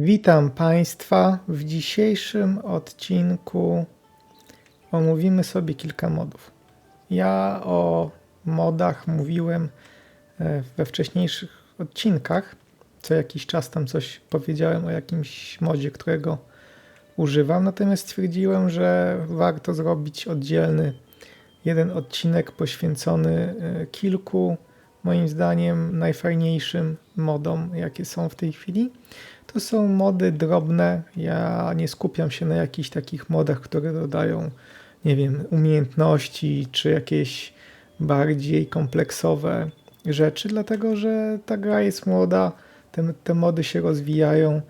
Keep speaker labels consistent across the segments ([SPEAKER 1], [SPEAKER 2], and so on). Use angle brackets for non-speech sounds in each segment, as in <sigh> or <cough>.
[SPEAKER 1] Witam Państwa. W dzisiejszym odcinku omówimy sobie kilka modów. Ja o modach mówiłem e, we wcześniejszych odcinkach. Co jakiś czas tam coś powiedziałem o jakimś modzie, którego używam, natomiast stwierdziłem, że warto zrobić oddzielny jeden odcinek poświęcony e, kilku, moim zdaniem, najfajniejszym modom, jakie są w tej chwili. To są mody drobne. Ja nie skupiam się na jakichś takich modach, które dodają, nie wiem, umiejętności czy jakieś bardziej kompleksowe rzeczy, dlatego że ta gra jest młoda, te, te mody się rozwijają.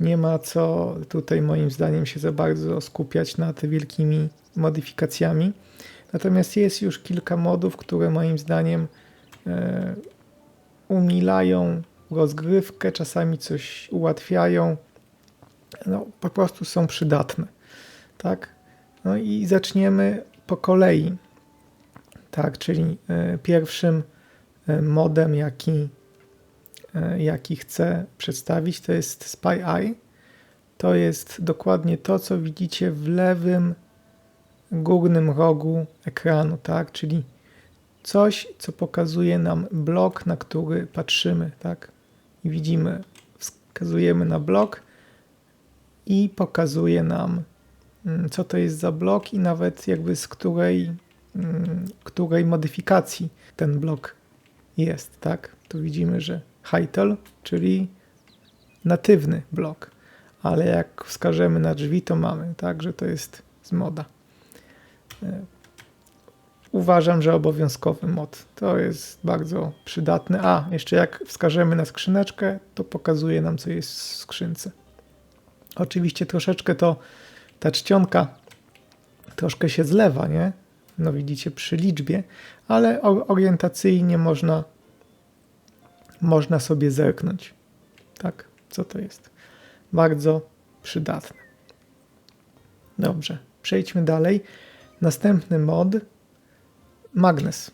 [SPEAKER 1] Nie ma co tutaj, moim zdaniem, się za bardzo skupiać nad wielkimi modyfikacjami. Natomiast jest już kilka modów, które moim zdaniem e, umilają rozgrywkę, czasami coś ułatwiają, no, po prostu są przydatne. Tak? No i zaczniemy po kolei. Tak, czyli e, pierwszym e, modem, jaki, e, jaki chcę przedstawić, to jest Spy Eye. To jest dokładnie to, co widzicie w lewym górnym rogu ekranu, tak? Czyli coś, co pokazuje nam blok, na który patrzymy, tak? I widzimy, wskazujemy na blok i pokazuje nam, mm, co to jest za blok i nawet jakby z której, mm, której modyfikacji ten blok jest, tak? Tu widzimy, że Heitel, czyli natywny blok, ale jak wskażemy na drzwi, to mamy, tak, że to jest z moda. Uważam, że obowiązkowy mod. To jest bardzo przydatne. A, jeszcze jak wskażemy na skrzyneczkę, to pokazuje nam, co jest w skrzynce. Oczywiście troszeczkę to ta czcionka troszkę się zlewa, nie? No widzicie przy liczbie, ale orientacyjnie można, można sobie zerknąć. Tak, co to jest? Bardzo przydatne. Dobrze, przejdźmy dalej. Następny mod Magnes.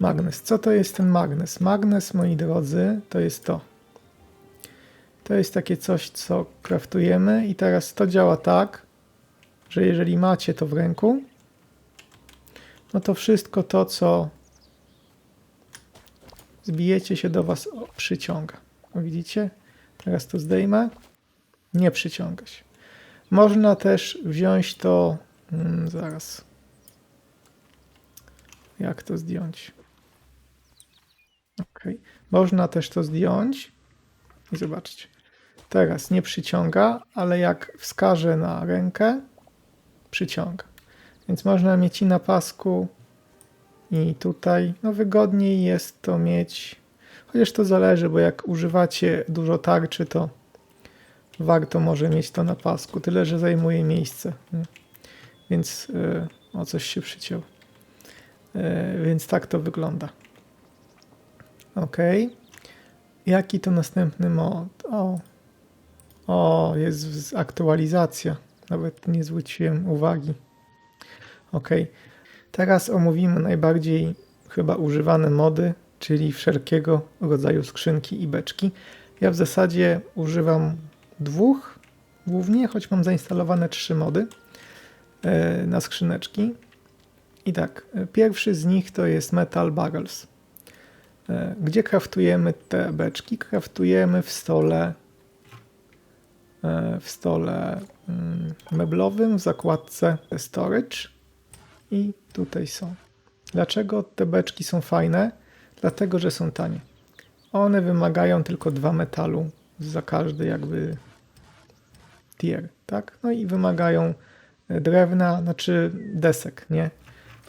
[SPEAKER 1] Magnes. Co to jest ten magnes? Magnes, moi drodzy, to jest to. To jest takie coś, co kraftujemy i teraz to działa tak, że jeżeli macie to w ręku, no to wszystko to, co zbijecie się do was o, przyciąga. O, widzicie? Teraz to zdejmę. Nie przyciąga się. Można też wziąć to, mm, zaraz, jak to zdjąć? Ok. Można też to zdjąć. I zobaczcie. Teraz nie przyciąga, ale jak wskażę na rękę, przyciąga. Więc można mieć i na pasku, i tutaj. No wygodniej jest to mieć. Chociaż to zależy, bo jak używacie dużo tarczy, to warto może mieć to na pasku. Tyle, że zajmuje miejsce. nie? Więc yy, o coś się przyciął. E, Więc tak to wygląda. Ok. Jaki to następny mod? O, o jest aktualizacja. Nawet nie zwróciłem uwagi. Ok. Teraz omówimy najbardziej chyba używane mody, czyli wszelkiego rodzaju skrzynki i beczki. Ja w zasadzie używam dwóch głównie, choć mam zainstalowane trzy mody e, na skrzyneczki. I tak, pierwszy z nich to jest Metal Barrels. E, Gdzie kraftujemy te beczki? Kraftujemy w stole e, w stole mm, meblowym w zakładce Storage i tutaj są. Dlaczego te beczki są fajne? Dlatego, że są tanie. One wymagają tylko dwa metalu za każdy jakby tier, tak? No i wymagają drewna, znaczy desek, nie?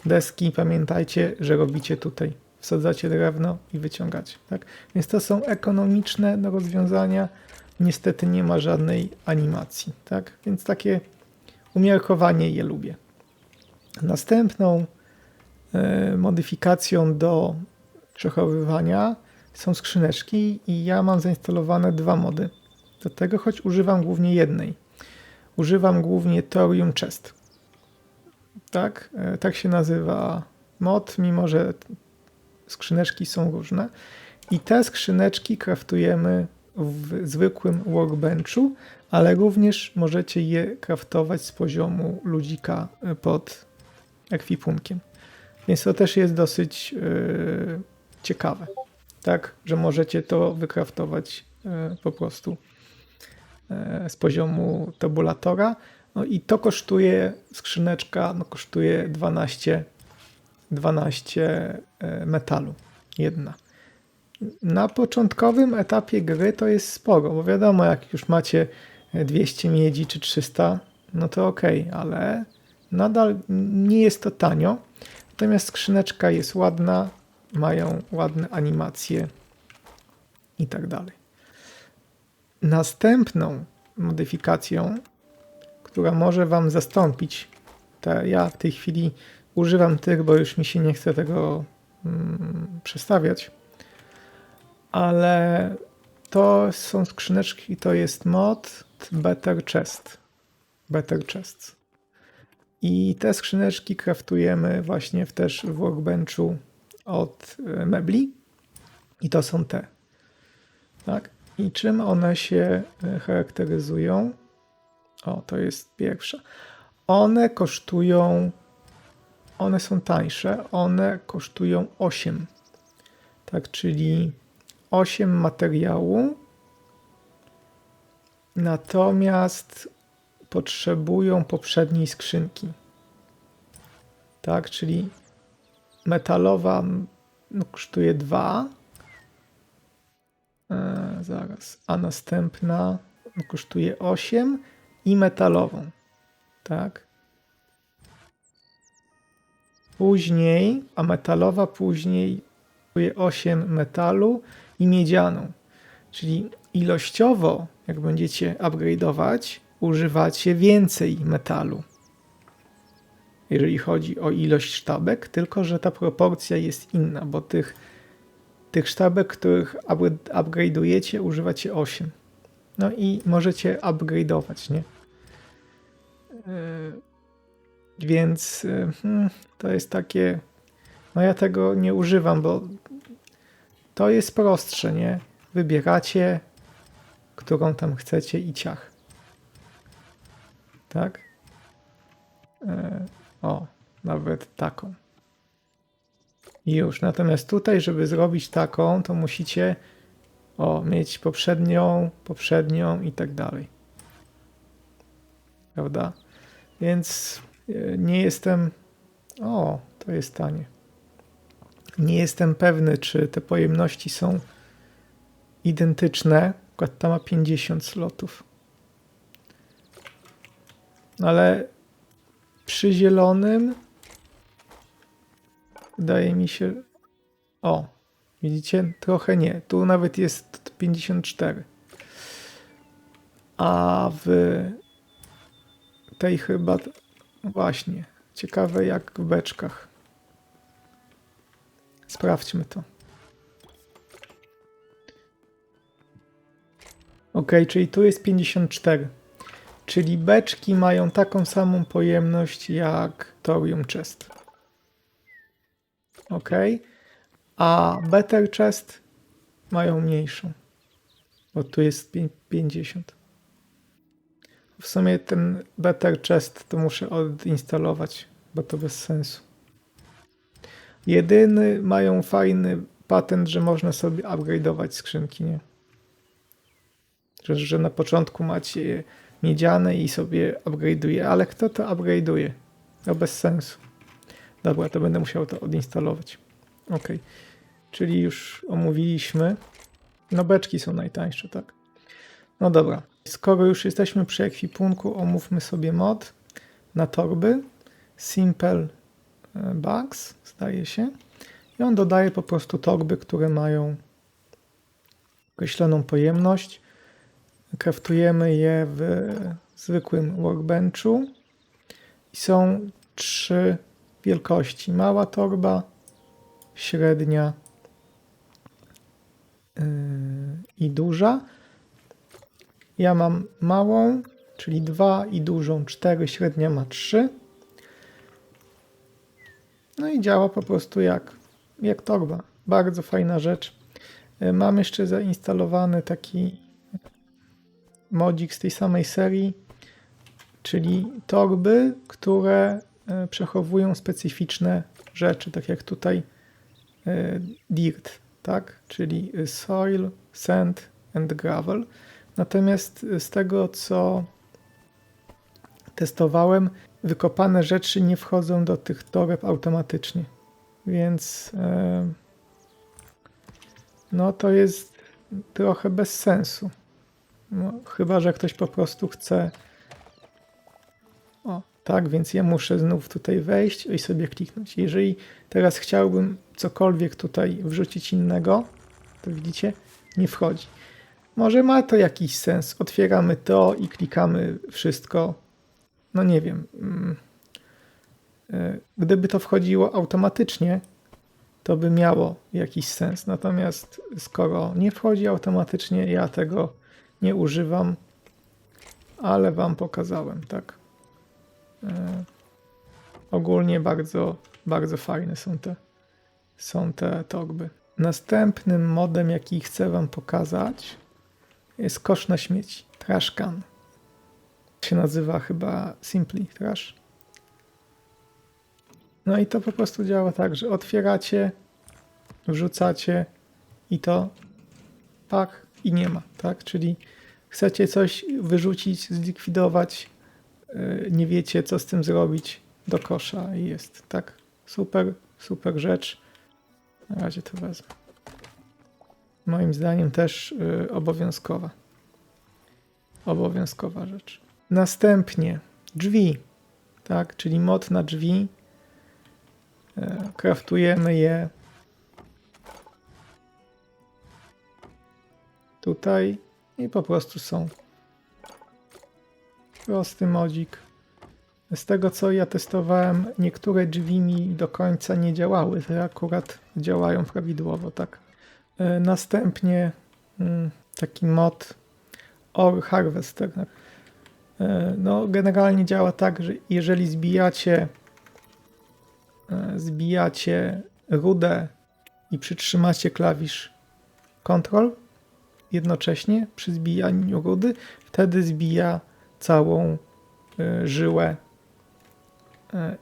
[SPEAKER 1] Deski, pamiętajcie, że robicie tutaj. Wsadzacie drewno i wyciągacie. Tak? Więc to są ekonomiczne rozwiązania. Niestety nie ma żadnej animacji. Tak? Więc takie umiarkowanie je lubię. Następną e, modyfikacją do przechowywania są skrzyneczki i ja mam zainstalowane dwa mody. Do tego, choć używam głównie jednej. Używam głównie Thorium Chest. Tak, e, tak się nazywa mod, mimo że skrzyneczki są różne. I te skrzyneczki kraftujemy w zwykłym workbenchu, ale również możecie je craftować z poziomu ludzika y, pod ekwipunkiem. Więc to też jest dosyć yy, ciekawe, tak, że możecie to wykraftować yy, po prostu yy, z poziomu tabulatora. No i to kosztuje, skrzyneczka no kosztuje 12, 12 yy, metalu, jedna. Na początkowym etapie gry to jest sporo, bo wiadomo, jak już macie 200 miedzi czy 300, no to ok, ale nadal nie jest to tanio. Natomiast skrzyneczka jest ładna, mają ładne animacje i tak dalej. Następną modyfikacją, która może Wam zastąpić, te, ja w tej chwili używam tych, bo już mi się nie chce tego mm, przestawiać, ale to są skrzyneczki, to jest mod Better Chest. Better Chests. I te skrzyneczki kraftujemy właśnie w też w workbenchu od e, mebli. I to są te. Tak? I czym one się e, charakteryzują? O, to jest pierwsza. One kosztują, one są tańsze, one kosztują 8. Tak, czyli 8 materiału. Natomiast potrzebują poprzedniej skrzynki. Tak, czyli metalowa no, kosztuje 2. E, zaraz. A następna no, kosztuje 8 i metalową. Tak. Później, a metalowa później kosztuje 8 metalu i miedzianą. Czyli ilościowo, jak będziecie upgrade'ować, używacie więcej metalu. Jeżeli chodzi o ilość sztabek, tylko że ta proporcja jest inna, bo tych, tych sztabek, których upgrade'ujecie, używacie 8. No i możecie upgrade'ować, nie? Yy, więc yy, hmm, to jest takie. No ja tego nie używam, bo to jest prostsze, nie? Wybieracie, którą tam chcecie i ciach. Tak? E, o, nawet taką. I już. Natomiast tutaj, żeby zrobić taką, to musicie o, mieć poprzednią, poprzednią i tak dalej. Prawda? Więc e, nie jestem. O, to jest tanie. Nie jestem pewny, czy te pojemności są identyczne. Akurat ta ma 50 slotów. Ale przy zielonym wydaje mi się. O, widzicie? Trochę nie. Tu nawet jest 54. A w tej chyba. Właśnie. Ciekawe jak w beczkach. Sprawdźmy to. Ok, czyli tu jest 54. Czyli beczki mają taką samą pojemność jak Thorium Chest. Ok. A Better Chest mają mniejszą. Bo tu jest 50. W sumie ten Better Chest to muszę odinstalować, bo to bez sensu. Jedyny mają fajny patent, że można sobie upgrade'ować skrzynki, nie? Że, że na początku macie miedziane i sobie upgrade'uje, ale kto to upgrade'uje? No bez sensu. Dobra, to będę musiał to odinstalować. Ok, czyli już omówiliśmy. No beczki są najtańsze, tak? No dobra, skoro już jesteśmy przy ekwipunku, omówmy sobie mod na torby. Simple e, Bags, zdaje się. I on dodaje po prostu torby, które mają określoną pojemność kraftujemy je w zwykłym workbenchu i są trzy wielkości. Mała torba, średnia yy, i duża. Ja mam małą, czyli dwa i dużą cztery, średnia ma trzy. No i działa po prostu jak, jak torba. Bardzo fajna rzecz. Yy, mam jeszcze zainstalowany taki modzik z tej samej serii, czyli torby, które e, przechowują specyficzne rzeczy, tak jak tutaj e, dirt, tak? czyli soil, sand and gravel. Natomiast z tego, co testowałem, wykopane rzeczy nie wchodzą do tych toreb automatycznie. Więc e, no to jest trochę bez sensu. No, chyba, że ktoś po prostu chce. O, tak, więc ja muszę znów tutaj wejść i sobie kliknąć. Jeżeli teraz chciałbym cokolwiek tutaj wrzucić innego, to widzicie, nie wchodzi. Może ma to jakiś sens. Otwieramy to i klikamy wszystko. No nie wiem. mm, e, Gdyby to wchodziło automatycznie, to by miało jakiś sens. Natomiast skoro nie wchodzi automatycznie, ja tego nie używam, ale Wam pokazałem, tak. E, ogólnie bardzo, bardzo fajne są te, są te torby. Następnym modem, jaki chcę Wam pokazać, jest kosz na śmieci, trash can. Się nazywa chyba Simply Trash. No i to po prostu działa tak, że otwieracie, wrzucacie i to pak i nie ma, tak? Czyli chcecie coś wyrzucić, zlikwidować, yy, nie wiecie co z tym zrobić, do kosza i jest, tak? Super, super rzecz. Na razie to wezmę. Moim zdaniem też yy, obowiązkowa. Obowiązkowa rzecz. Następnie drzwi, tak? Czyli mod na drzwi. E, Kraftujemy je tutaj i po prostu są. Prosty modzik. Z tego co ja testowałem, niektóre drzwi mi do końca nie działały, te akurat działają prawidłowo, tak. E, Następnie mm, taki mod Or Harvester. E, No, generalnie działa tak, że jeżeli zbijacie e, zbijacie rudę i przytrzymacie klawisz Ctrl jednocześnie przy zbijaniu rudy, wtedy zbija całą żyłę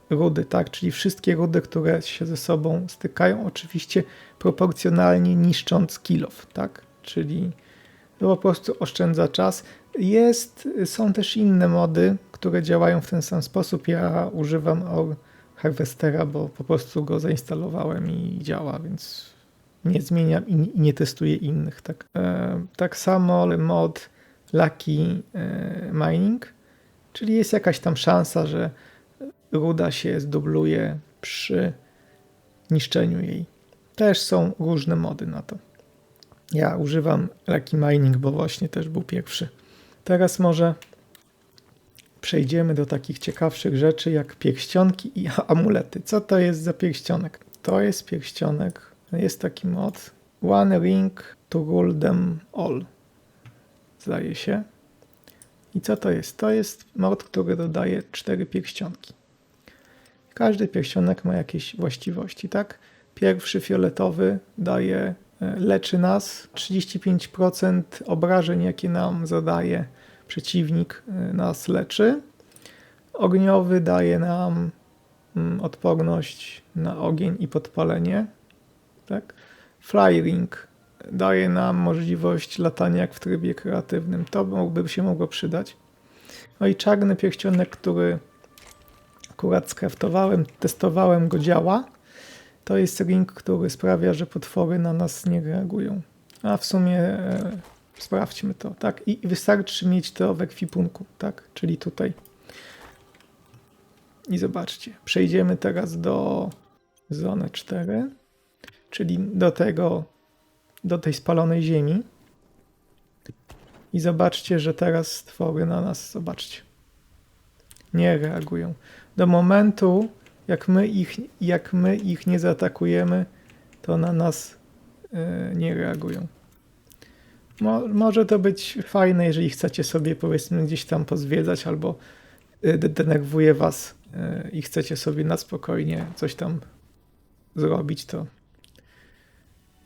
[SPEAKER 1] rudy, tak? Czyli wszystkie rudy, które się ze sobą stykają, oczywiście proporcjonalnie niszcząc kilof, tak? Czyli to po prostu oszczędza czas. Jest, są też inne mody, które działają w ten sam sposób. Ja używam Or Harvestera, bo po prostu go zainstalowałem i działa, więc nie zmieniam i i nie testuję innych. Tak, e, tak samo mod Lucky e, Mining, czyli jest jakaś tam szansa, że ruda się zdubluje przy niszczeniu jej. Też są różne mody na to. Ja używam Lucky Mining, bo właśnie też był pierwszy. Teraz może przejdziemy do takich ciekawszych rzeczy jak pierścionki i <laughs> amulety. Co to jest za pierścionek? To jest pierścionek, jest taki mod One Ring to Rule Them All. Zdaje się. I co to jest? To jest mod, który dodaje cztery pierścionki. Każdy pierścionek ma jakieś właściwości, tak? Pierwszy fioletowy daje, e, leczy nas. 35% obrażeń, jakie nam zadaje przeciwnik, e, nas leczy. Ogniowy daje nam mm, odporność na ogień i podpalenie. Tak? Flyring daje nam możliwość latania jak w trybie kreatywnym. To mógłby się mogło przydać. No i czarny pierścionek, który akurat skraftowałem, testowałem go działa. To jest ring, który sprawia, że potwory na nas nie reagują. A w sumie e, sprawdźmy to, tak? I i wystarczy mieć to w ekwipunku, tak? Czyli tutaj. I zobaczcie, przejdziemy teraz do zony 4, czyli do tego, do tej spalonej ziemi. I zobaczcie, że teraz stwory na nas, zobaczcie, nie reagują. Do momentu, jak my ich, jak my ich nie zaatakujemy, to na nas e, nie reagują. Mo, może to być fajne, jeżeli chcecie sobie powiedzmy gdzieś tam pozwiedzać albo y, de- denerwuje was y, i chcecie sobie na spokojnie coś tam zrobić, to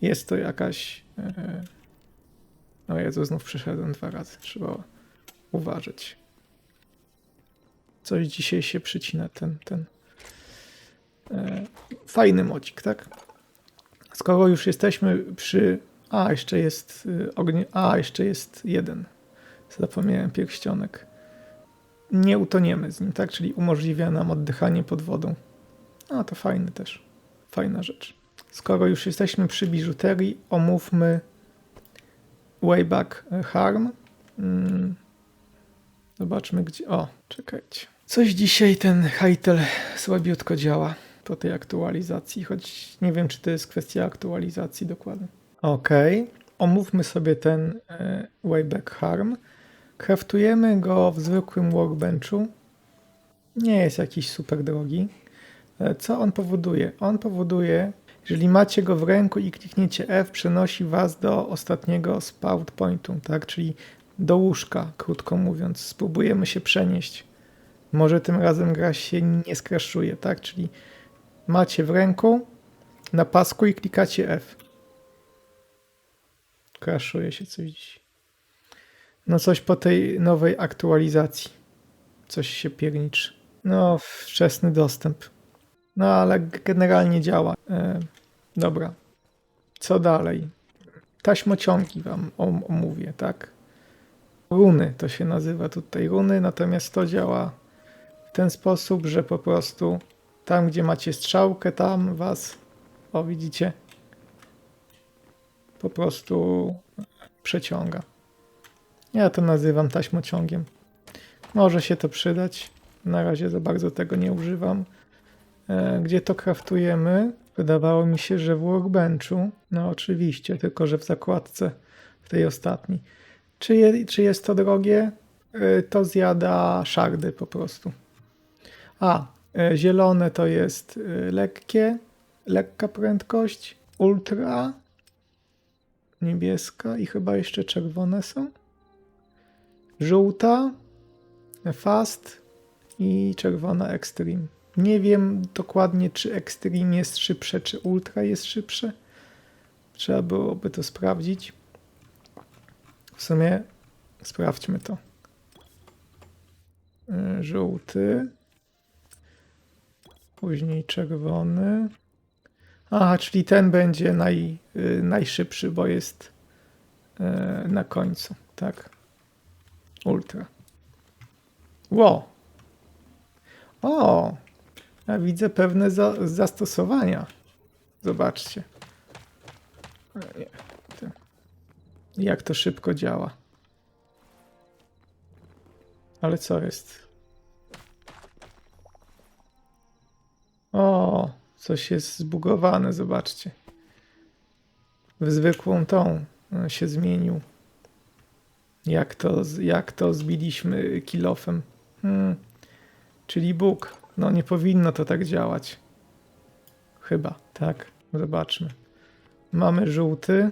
[SPEAKER 1] jest to jakaś... y, O Jezu, znów przyszedłem dwa razy. Trzeba uważać. Coś dzisiaj się przycina ten, ten e, fajny modzik, tak? Skoro już jesteśmy przy... A, jeszcze jest y, ognie... A, jeszcze jest jeden. Zapomniałem pierścionek. Nie utoniemy z nim, tak? Czyli umożliwia nam oddychanie pod wodą. A, to fajny też. Fajna rzecz. Skoro już jesteśmy przy biżuterii, omówmy Wayback Harm. Mm. Zobaczmy gdzie. O, czekajcie. Coś dzisiaj ten Heitel słabiutko działa po tej aktualizacji, choć nie wiem, czy to jest kwestia aktualizacji dokładnie. Ok, omówmy sobie ten e, Wayback Harm. Kraftujemy go w zwykłym workbenchu. Nie jest jakiś super drogi. E, Co on powoduje? On powoduje, jeżeli macie go w ręku i klikniecie F, przenosi was do ostatniego spawn pointu, tak? Czyli do łóżka, krótko mówiąc. Spróbujemy się przenieść. Może tym razem gra się nie skraszuje, tak? Czyli macie w ręku na pasku i klikacie F. Kraszuje się coś dziś. No coś po tej nowej aktualizacji. Coś się pierniczy. No, wczesny dostęp. No, ale generalnie działa. E, dobra. Co dalej? Taśmociągi wam om- omówię, tak? Runy to się nazywa tutaj runy, natomiast to działa w ten sposób, że po prostu tam, gdzie macie strzałkę, tam was, o widzicie, po prostu przeciąga. Ja to nazywam taśmociągiem. Może się to przydać. Na razie za bardzo tego nie używam. E, Gdzie to kraftujemy? Wydawało mi się, że w workbenchu. No oczywiście, tylko że w zakładce, w tej ostatniej. Czy, je, czy jest to drogie? E, To zjada szardy po prostu. A, e, zielone to jest e, lekkie, lekka prędkość, ultra, niebieska i chyba jeszcze czerwone są. Żółta, fast i czerwona extreme. Nie wiem dokładnie, czy extreme jest szybsze, czy ultra jest szybsze. Trzeba byłoby to sprawdzić. W sumie sprawdźmy to. Y, Żółty. Później czerwony. Aha, czyli ten będzie naj, y, najszybszy, bo jest y, na końcu, tak? Ultra. Ło! O! Ja widzę pewne za, zastosowania. Zobaczcie. Jak to szybko działa. Ale co jest? O, coś jest zbugowane, zobaczcie. W zwykłą tą e, się zmienił. Jak to, jak to zbiliśmy kilofem. Hmm. Czyli Bóg. No nie powinno to tak działać. Chyba, tak. Zobaczmy. Mamy żółty.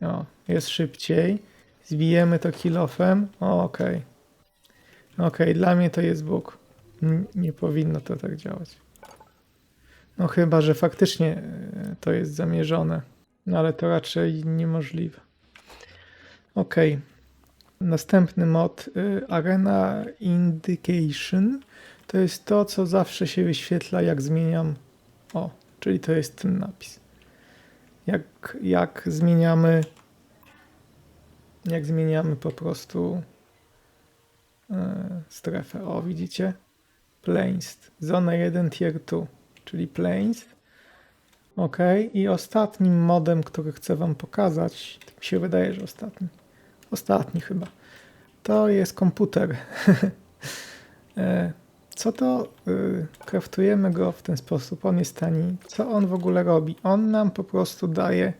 [SPEAKER 1] O, jest szybciej. Zbijemy to kilofem. Okej. Okej, dla mnie to jest Bóg. Nie powinno to tak działać. No chyba, że faktycznie e, to jest zamierzone. No ale to raczej niemożliwe. Okej. Następny mod y, Arena Indication to jest to, co zawsze się wyświetla, jak zmieniam. O, czyli to jest ten napis. Jak, jak zmieniamy. Jak zmieniamy po prostu y, strefę. O, widzicie? Plains. Zona 1 tier 2, czyli Plains. Ok, i ostatnim modem, który chcę Wam pokazać, tak mi się wydaje, że ostatni, ostatni chyba, to jest komputer. <laughs> E, Co to? y, Kraftujemy go w ten sposób, on jest tani. Co on w ogóle robi? On nam po prostu daje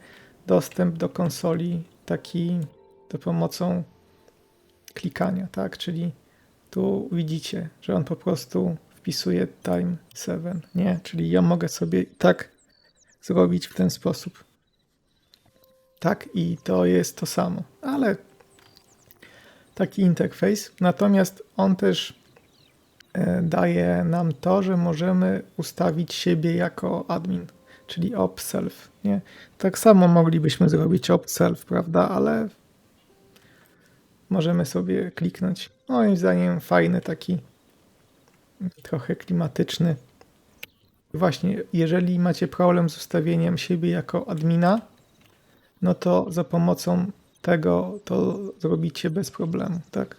[SPEAKER 1] dostęp do konsoli taki za pomocą klikania, tak? Czyli tu widzicie, że on po prostu wpisuje time 7, nie? Czyli ja mogę sobie tak zrobić w ten sposób. Tak, i to jest to samo, ale taki interfejs. Natomiast on też e, daje nam to, że możemy ustawić siebie jako admin, czyli opt-self. Nie? Tak samo moglibyśmy zrobić opt-self, prawda? Ale możemy sobie kliknąć. Moim zdaniem fajny taki, trochę klimatyczny. Właśnie, jeżeli macie problem z ustawieniem siebie jako admina, no to za pomocą tego to zrobicie bez problemu, tak?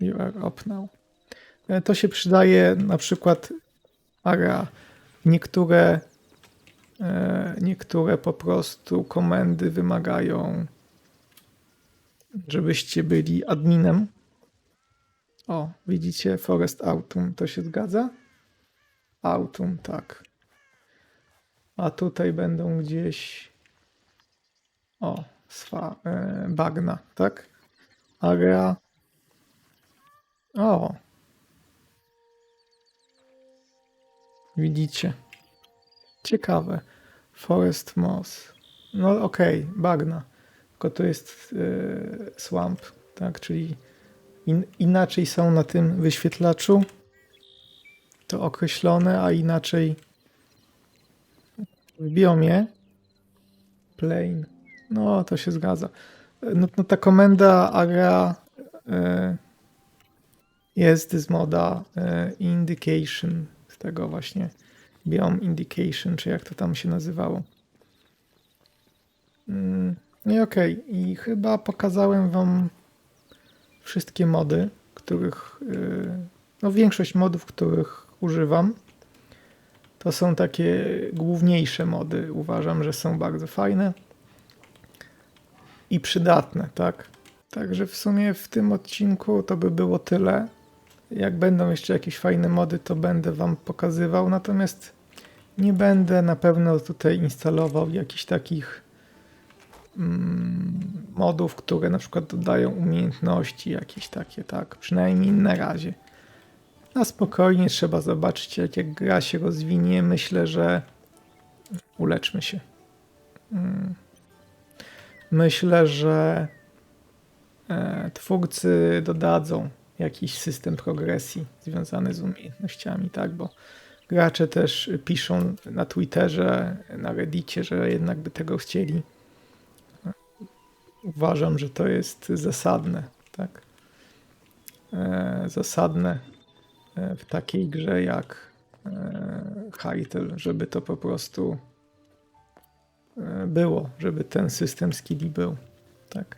[SPEAKER 1] You are up now. E, To się przydaje na przykład area. Niektóre, e, niektóre po prostu komendy wymagają, żebyście byli adminem. O, widzicie, Forest Autumn, to się zgadza? Autumn, tak. A tutaj będą gdzieś. O, swa, e, bagna, tak? Area. O. Widzicie. Ciekawe. Forest Moss. No okej, bagna. Tylko to jest e, swamp, tak? Czyli in, inaczej są na tym wyświetlaczu to określone, a inaczej w biomie plain. No, to się zgadza. No, no ta komenda area e, jest z moda e, indication, z tego właśnie biom indication, czy jak to tam się nazywało. Mm, I okej, i chyba pokazałem wam wszystkie mody, których, e, no większość modów, których używam. To są takie główniejsze mody. Uważam, że są bardzo fajne i przydatne, tak? Także w sumie w tym odcinku to by było tyle. Jak będą jeszcze jakieś fajne mody, to będę Wam pokazywał. Natomiast nie będę na pewno tutaj instalował jakichś takich modów, które na przykład dodają umiejętności jakieś takie, tak? Przynajmniej na razie. Na spokojnie trzeba zobaczyć, jak, jak gra się rozwinie. Myślę, że uleczmy się. Mm. Myślę, że e, twórcy dodadzą jakiś system progresji związany z umiejętnościami, tak? Bo gracze też piszą na Twitterze, na Reddicie, że jednak by tego chcieli. Uważam, że to jest zasadne, tak? E, zasadne e, w takiej grze jak e, Hytale, żeby to po prostu było, żeby ten system skilli był, tak?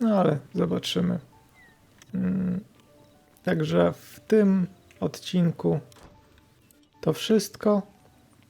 [SPEAKER 1] No ale zobaczymy. Mm, Także w tym odcinku to wszystko.